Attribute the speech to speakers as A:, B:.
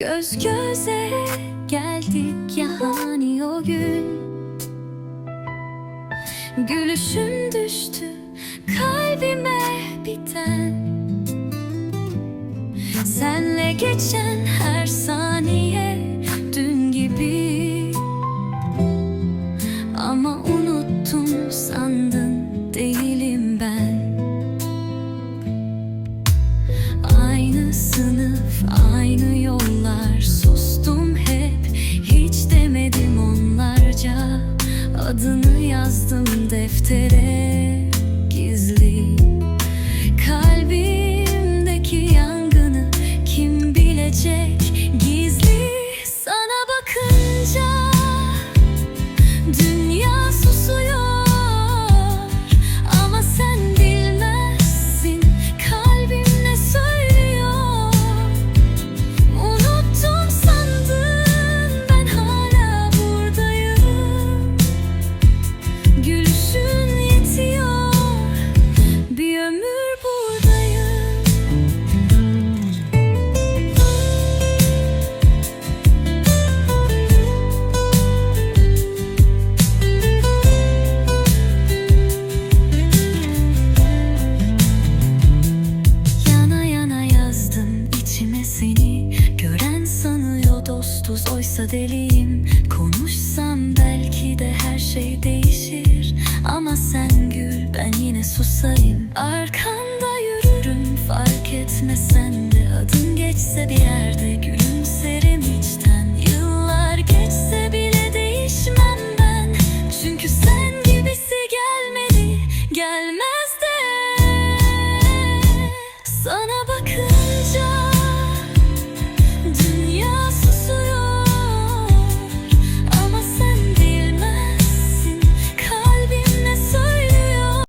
A: Göz göze geldik ya hani o gün. Gülüşün düştü kalbime biten. Senle geçen her saniye dün gibi. Ama unuttum sandın yazdım deftere gizli. Kalbimdeki yangını kim bilecek dostuz oysa deliyim. Konuşsam belki de her şey değişir. Ama sen gül ben yine susayım. Arkanda yürürüm fark etmesen de Adın geçse bir